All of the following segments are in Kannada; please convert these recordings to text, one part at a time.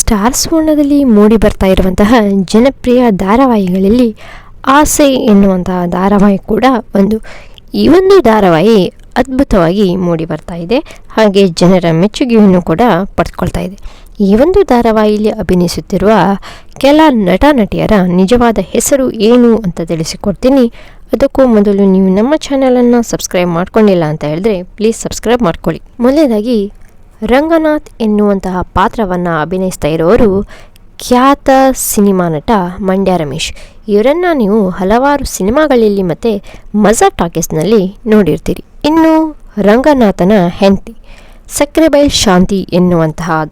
ಸ್ಟಾರ್ ಸುವರ್ಣದಲ್ಲಿ ಮೂಡಿ ಬರ್ತಾ ಇರುವಂತಹ ಜನಪ್ರಿಯ ಧಾರಾವಾಹಿಗಳಲ್ಲಿ ಆಸೆ ಎನ್ನುವಂತಹ ಧಾರಾವಾಹಿ ಕೂಡ ಒಂದು, ಈ ಒಂದು ಧಾರಾವಾಹಿ ಅದ್ಭುತವಾಗಿ ಮೂಡಿ ಬರ್ತಾ ಇದೆ. ಹಾಗೆ ಜನರ ಮೆಚ್ಚುಗೆಯನ್ನು ಕೂಡ ಪಡೆದುಕೊಳ್ತಾ ಇದೆ. ಈ ಒಂದು ಧಾರಾವಾಹಿಯಲ್ಲಿ ಅಭಿನಯಿಸುತ್ತಿರುವ ಕೆಲ ನಟ, ನಟಿಯರ ನಿಜವಾದ ಹೆಸರು ಏನು ಅಂತ ತಿಳಿಸಿಕೊಡ್ತೀನಿ. ಅದಕ್ಕೂ ಮೊದಲು ನೀವು ನಮ್ಮ ಚಾನಲನ್ನು ಸಬ್ಸ್ಕ್ರೈಬ್ ಮಾಡ್ಕೊಂಡಿಲ್ಲ ಅಂತ ಹೇಳಿದ್ರೆ ಪ್ಲೀಸ್ ಸಬ್ಸ್ಕ್ರೈಬ್ ಮಾಡ್ಕೊಳ್ಳಿ. ಮೊದಲನೇದಾಗಿ ರಂಗನಾಥ್ ಎನ್ನುವಂತಹ ಪಾತ್ರವನ್ನು ಅಭಿನಯಿಸ್ತಾ ಇರೋರು ಖ್ಯಾತ ಸಿನಿಮಾ ನಟ ಮಂಡ್ಯ ರಮೇಶ್. ಇವರನ್ನು ನೀವು ಹಲವಾರು ಸಿನಿಮಾಗಳಲ್ಲಿ ಮತ್ತು ಮಜಾ ಟಾಕೀಸ್ನಲ್ಲಿ ನೋಡಿರ್ತೀರಿ. ಇನ್ನು ರಂಗನಾಥನ ಹೆಂಡತಿ ಸಕ್ರೆಬೈಲ್ ಶಾಂತಿ ಎನ್ನುವಂತಹ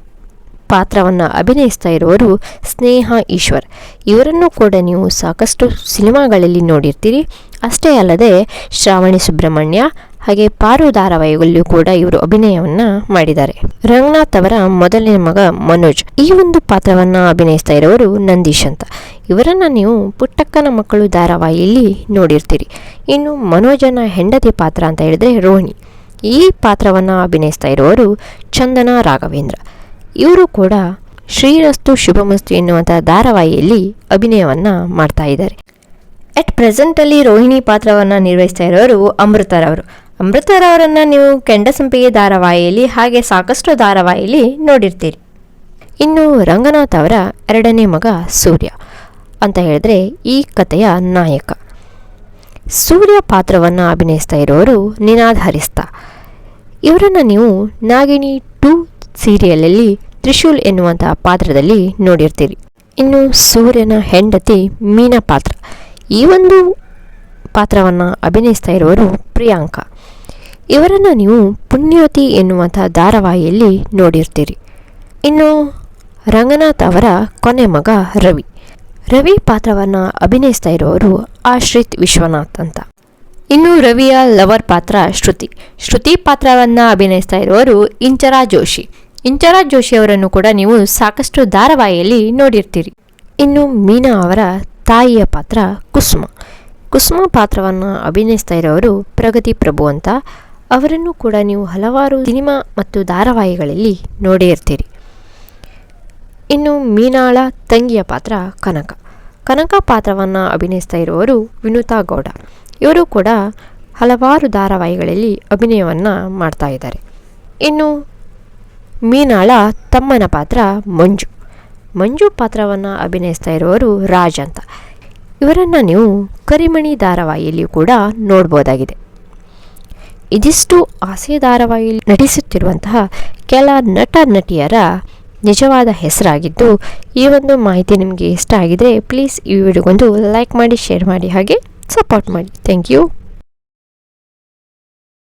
ಪಾತ್ರವನ್ನು ಅಭಿನಯಿಸ್ತಾ ಇರುವವರು ಸ್ನೇಹ ಈಶ್ವರ್. ಇವರನ್ನು ಕೂಡ ನೀವು ಸಾಕಷ್ಟು ಸಿನಿಮಾಗಳಲ್ಲಿ ನೋಡಿರ್ತೀರಿ. ಅಷ್ಟೇ ಅಲ್ಲದೆ ಶ್ರಾವಣಿ ಸುಬ್ರಹ್ಮಣ್ಯ ಹಾಗೆ ಪಾರು ಧಾರಾವಾಹಿಗಳಲ್ಲೂ ಕೂಡ ಇವರು ಅಭಿನಯವನ್ನ ಮಾಡಿದ್ದಾರೆ. ರಂಗನಾಥ್ ಅವರ ಮೊದಲನೇ ಮಗ ಮನೋಜ್. ಈ ಒಂದು ಪಾತ್ರವನ್ನ ಅಭಿನಯಿಸ್ತಾ ಇರೋರು ನಂದೀಶ್ ಅಂತ. ಇವರನ್ನ ನೀವು ಪುಟ್ಟಕ್ಕನ ಮಕ್ಕಳು ಧಾರಾವಾಹಿಯಲ್ಲಿ ನೋಡಿರ್ತೀರಿ. ಇನ್ನು ಮನೋಜನ ಹೆಂಡತಿ ಪಾತ್ರ ಅಂತ ಹೇಳಿದ್ರೆ ರೋಹಿಣಿ. ಈ ಪಾತ್ರವನ್ನು ಅಭಿನಯಿಸ್ತಾ ಇರೋರು ಚಂದನ ರಾಘವೇಂದ್ರ. ಇವರು ಕೂಡ ಶ್ರೀರಸ್ತು ಶುಭಮಸ್ತು ಎನ್ನುವಂಥ ಧಾರಾವಾಹಿಯಲ್ಲಿ ಅಭಿನಯವನ್ನು ಮಾಡ್ತಾ ಇದ್ದಾರೆ. ಎಟ್ ಪ್ರೆಸೆಂಟಲ್ಲಿ ರೋಹಿಣಿ ಪಾತ್ರವನ್ನು ನಿರ್ವಹಿಸ್ತಾ ಇರೋರು ಅಮೃತರವರು. ಅಮೃತರವರನ್ನು ನೀವು ಕೆಂಡಸಂಪಿಗೆ ಧಾರಾವಾಹಿಯಲ್ಲಿ ಹಾಗೆ ಸಾಕಷ್ಟು ಧಾರಾವಾಹಿಯಲ್ಲಿ ನೋಡಿರ್ತೀರಿ. ಇನ್ನು ರಂಗನಾಥ್ ಅವರ ಎರಡನೇ ಮಗ ಸೂರ್ಯ ಅಂತ ಹೇಳಿದ್ರೆ ಈ ಕಥೆಯ ನಾಯಕ. ಸೂರ್ಯ ಪಾತ್ರವನ್ನು ಅಭಿನಯಿಸ್ತಾ ಇರೋರು ನಿನಾದ್ ಹರಿಸ್ತಾ. ಇವರನ್ನು ನೀವು ನಾಗಿಣಿ ಟು ಸೀರಿಯಲಲ್ಲಿ ತ್ರಿಶೂಲ್ ಎನ್ನುವಂಥ ಪಾತ್ರದಲ್ಲಿ ನೋಡಿರ್ತೀರಿ. ಇನ್ನು ಸೂರ್ಯನ ಹೆಂಡತಿ ಮೀನಾ ಪಾತ್ರ. ಈ ಒಂದು ಪಾತ್ರವನ್ನು ಅಭಿನಯಿಸ್ತಾ ಇರುವವರು ಪ್ರಿಯಾಂಕಾ. ಇವರನ್ನು ನೀವು ಪುಣ್ಯೋತಿ ಎನ್ನುವಂಥ ಧಾರಾವಾಹಿಯಲ್ಲಿ ನೋಡಿರ್ತೀರಿ. ಇನ್ನು ರಂಗನಾಥ್ ಅವರ ಕೊನೆ ಮಗ ರವಿ. ರವಿ ಪಾತ್ರವನ್ನು ಅಭಿನಯಿಸ್ತಾ ಇರುವವರು ಆಶ್ರಿತ್ ವಿಶ್ವನಾಥ್ ಅಂತ. ಇನ್ನು ರವಿಯ ಲವರ್ ಪಾತ್ರ ಶ್ರುತಿ. ಶ್ರುತಿ ಪಾತ್ರವನ್ನು ಅಭಿನಯಿಸ್ತಾ ಇರುವವರು ಇಂಚರಾ ಜೋಶಿ. ಇಂಚರಾ ಜೋಶಿ ಅವರನ್ನು ಕೂಡ ನೀವು ಸಾಕಷ್ಟು ಧಾರಾವಾಹಿಯಲ್ಲಿ ನೋಡಿರ್ತೀರಿ. ಇನ್ನು ಮೀನಾ ಅವರ ತಾಯಿಯ ಪಾತ್ರ ಕುಸುಮ. ಕುಸುಮ ಪಾತ್ರವನ್ನು ಅಭಿನಯಿಸ್ತಾ ಇರೋರು ಪ್ರಗತಿ ಪ್ರಭು ಅಂತ. ಅವರನ್ನು ಕೂಡ ನೀವು ಹಲವಾರು ಸಿನಿಮಾ ಮತ್ತು ಧಾರಾವಾಹಿಗಳಲ್ಲಿ ನೋಡೇ ಇರ್ತೀರಿ. ಇನ್ನು ಮೀನಾಳ ತಂಗಿಯ ಪಾತ್ರ ಕನಕ. ಕನಕ ಪಾತ್ರವನ್ನು ಅಭಿನಯಿಸ್ತಾ ಇರುವವರು ವಿನುತಾ ಗೌಡ. ಇವರು ಕೂಡ ಹಲವಾರು ಧಾರಾವಾಹಿಗಳಲ್ಲಿ ಅಭಿನಯವನ್ನು ಮಾಡ್ತಾ ಇದ್ದಾರೆ. ಇನ್ನು ಮೀನಾಳ ತಮ್ಮನ ಪಾತ್ರ ಮಂಜು. ಮಂಜು ಪಾತ್ರವನ್ನು ಅಭಿನಯಿಸ್ತಾ ಇರುವವರು ರಾಜ್ ಅಂತ. ಇವರನ್ನು ನೀವು ಕರಿಮಣಿ ಧಾರಾವಾಹಿಯಲ್ಲಿಯೂ ಕೂಡ ನೋಡ್ಬೋದಾಗಿದೆ. ಇದಿಷ್ಟು ಆಸೆ ಧಾರಾವಾಹಿ ನಟಿಸುತ್ತಿರುವಂತಹ ಕೆಲ ನಟ ನಟಿಯರ ನಿಜವಾದ ಹೆಸರಾಗಿದ್ದು, ಈ ಒಂದು ಮಾಹಿತಿ ನಿಮಗೆ ಇಷ್ಟ ಆಗಿದರೆ ಪ್ಲೀಸ್ ಈ ವಿಡಿಯೋಗೊಂದು ಲೈಕ್ ಮಾಡಿ ಶೇರ್ ಮಾಡಿ, ಹಾಗೆ ಸಪೋರ್ಟ್ ಮಾಡಿ. Thank you